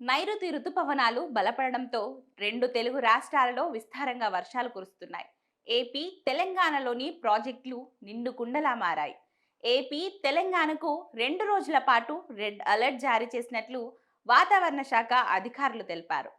నైరుతి రుతుపవనాలు బలపడడంతో రెండు తెలుగు రాష్ట్రాలలో విస్తారంగా వర్షాలు కురుస్తున్నాయి. ఏపీ తెలంగాణలోని ప్రాజెక్టులు నిండు కుండలా మారాయి. ఏపీ తెలంగాణకు రెండు రోజుల పాటు రెడ్ అలర్ట్ జారీ చేసినట్లు వాతావరణ శాఖ అధికారులు తెలిపారు.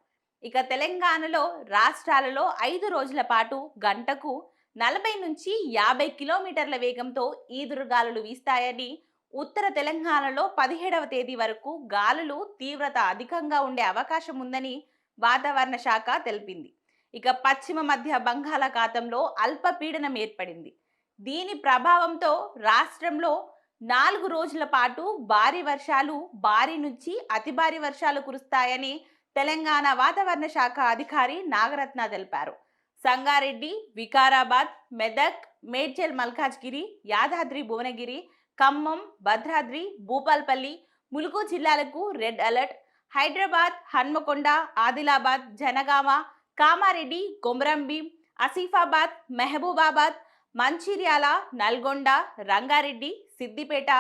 ఇక తెలంగాణలో రాష్ట్రాలలో ఐదు రోజుల పాటు గంటకు నలభై నుంచి యాభై కిలోమీటర్ల వేగంతో ఈదురుగాలులు వీస్తాయని ఉత్తర తెలంగాణలో పదిహేడవ తేదీ వరకు గాలులు తీవ్రత అధికంగా ఉండే అవకాశం ఉందని వాతావరణ శాఖ తెలిపింది. ఇక పశ్చిమ మధ్య బంగాళాఖాతంలో అల్పపీడనం ఏర్పడింది. దీని ప్రభావంతో రాష్ట్రంలో నాలుగు రోజుల పాటు భారీ వర్షాలు భారీ నుంచి అతి భారీ వర్షాలు కురుస్తాయని తెలంగాణ వాతావరణ శాఖ అధికారి నాగరత్న తెలిపారు. సంగారెడ్డి వికారాబాద్ మెదక్ మేడ్చల్ మల్కాజ్గిరి యాదాద్రి భువనగిరి ఖమ్మం భద్రాద్రి భూపాల్పల్లి ములుగు జిల్లాలకు రెడ్ అలర్ట్. హైదరాబాద్ హన్మకొండ ఆదిలాబాద్ జనగామ కామారెడ్డి కొమరంభీం ఆసిఫాబాద్ మెహబూబాబాద్ మంచిర్యాల నల్గొండ రంగారెడ్డి సిద్దిపేట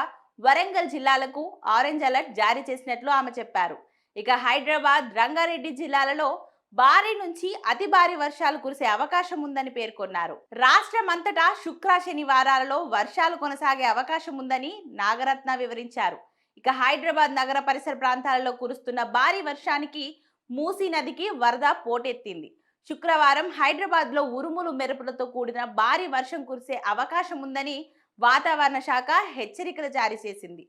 వరంగల్ జిల్లాలకు ఆరెంజ్ అలర్ట్ జారీ చేసినట్లు ఆమె చెప్పారు. ఇక హైదరాబాద్ రంగారెడ్డి జిల్లాలలో భారీ నుంచి అతి భారీ వర్షాలు కురిసే అవకాశం ఉందని పేర్కొన్నారు. రాష్ట్రమంతటా శుక్ర శనివారాలలో వర్షాలు కొనసాగే అవకాశం ఉందని నాగరత్న వివరించారు. ఇక హైదరాబాద్ నగర పరిసర ప్రాంతాలలో కురుస్తున్న భారీ వర్షానికి మూసీ నదికి వరద పోటెత్తింది. శుక్రవారం హైదరాబాద్లో ఉరుములు మెరుపులతో కూడిన భారీ వర్షం కురిసే అవకాశం ఉందని వాతావరణ శాఖ హెచ్చరికలు జారీ చేసింది.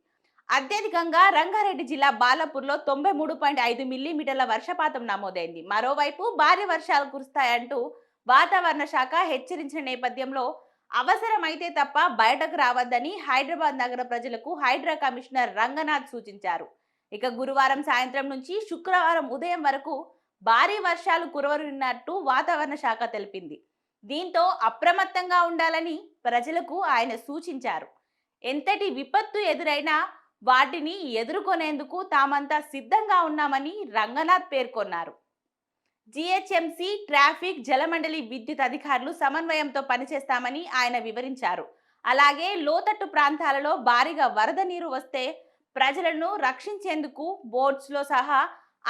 అత్యధికంగా రంగారెడ్డి జిల్లా బాలాపూర్లో తొంభై మూడు పాయింట్ ఐదు మిల్లీమీటర్ల వర్షపాతం నమోదైంది. మరోవైపు భారీ వర్షాలు కురుస్తాయంటూ వాతావరణ శాఖ హెచ్చరించిన నేపథ్యంలో అవసరమైతే తప్ప బయటకు రావద్దని హైదరాబాద్ నగర ప్రజలకు హైడ్రా కమిషనర్ రంగనాథ్ సూచించారు. ఇక గురువారం సాయంత్రం నుంచి శుక్రవారం ఉదయం వరకు భారీ వర్షాలు కురవనున్నట్టు వాతావరణ శాఖ తెలిపింది. దీంతో అప్రమత్తంగా ఉండాలని ప్రజలకు ఆయన సూచించారు. ఎంతటి విపత్తు ఎదురైనా వాటిని ఎదుర్కొనేందుకు తామంతా సిద్ధంగా ఉన్నామని రంగనాథ్ పేర్కొన్నారు. జీహెచ్ఎంసీ ట్రాఫిక్ జలమండలి విద్యుత్ అధికారులు సమన్వయంతో పనిచేస్తామని ఆయన వివరించారు. అలాగే లోతట్టు ప్రాంతాలలో భారీగా వరద నీరు వస్తే ప్రజలను రక్షించేందుకు బోట్స్లో సహా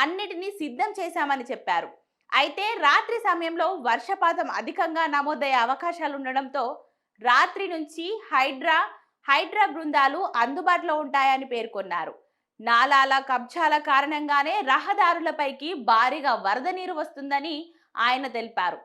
అన్నిటినీ సిద్ధం చేశామని చెప్పారు. అయితే రాత్రి సమయంలో వర్షపాతం అధికంగా నమోదయ్యే అవకాశాలు ఉండడంతో రాత్రి నుంచి హైడ్రా హైడ్రా బృందాలు అందుబాటులో ఉంటాయని పేర్కొన్నారు. నాలాల కబ్జాల కారణంగానే రహదారులపైకి భారీగా వరద నీరు వస్తుందని ఆయన తెలిపారు.